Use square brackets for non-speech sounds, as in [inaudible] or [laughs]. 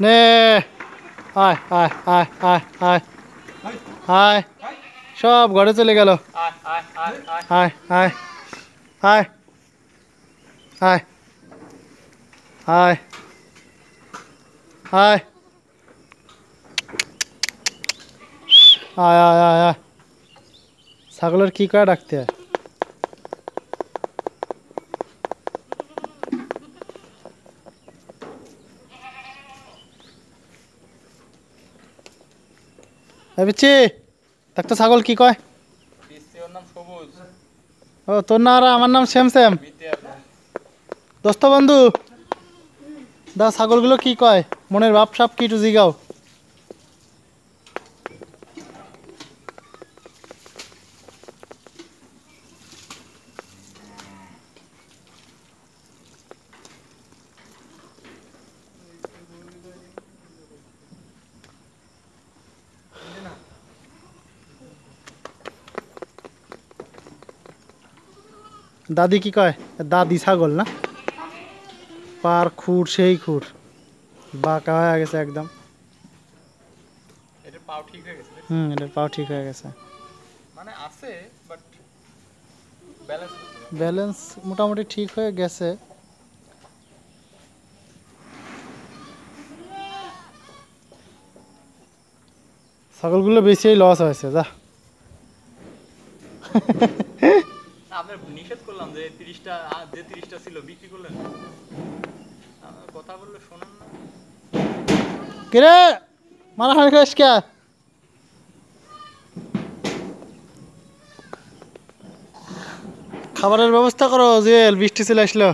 নে। আয় আয় আয় আয় আয়। আয়। সব ঘরে চলে গেল। আয় আয় আয়। আয় আয় আয়। আয় আয় আয় আয়। ছাগলের কি করে ডাকতে হয়? এ বিচ্ছি তো ছাগল কি কয়? ও তোর না আর আমার নাম শ্যাম শ্যাম দোস্ত বন্ধু দা ছাগলগুলো কি কয়? মনের ভাব সাপ কি একটু জিগাও। দাদি কি কয়? দাদি ছাগল না? পার খুর সেই খুর। বাঁকা হয়ে গেছে একদম। হয়ে। হুম এটার পাও ঠিক হয়ে গেছে। মানে আছে বাট ব্যালেন্স ব্যালেন্স মোটামুটি ঠিক হয়ে গেছে। ছাগলগুলো বেশি লস হয়েছে যা। [laughs] আপনার নিষেধ করলাম যে তিরিশটা যে তিরিশটা ছিল বিক্রি করলেন কথা বললে শোনেন না। কিরে মারামারি খাস কে? খাবারের ব্যবস্থা করো, জুয়েল, বৃষ্টি চলে আসলো।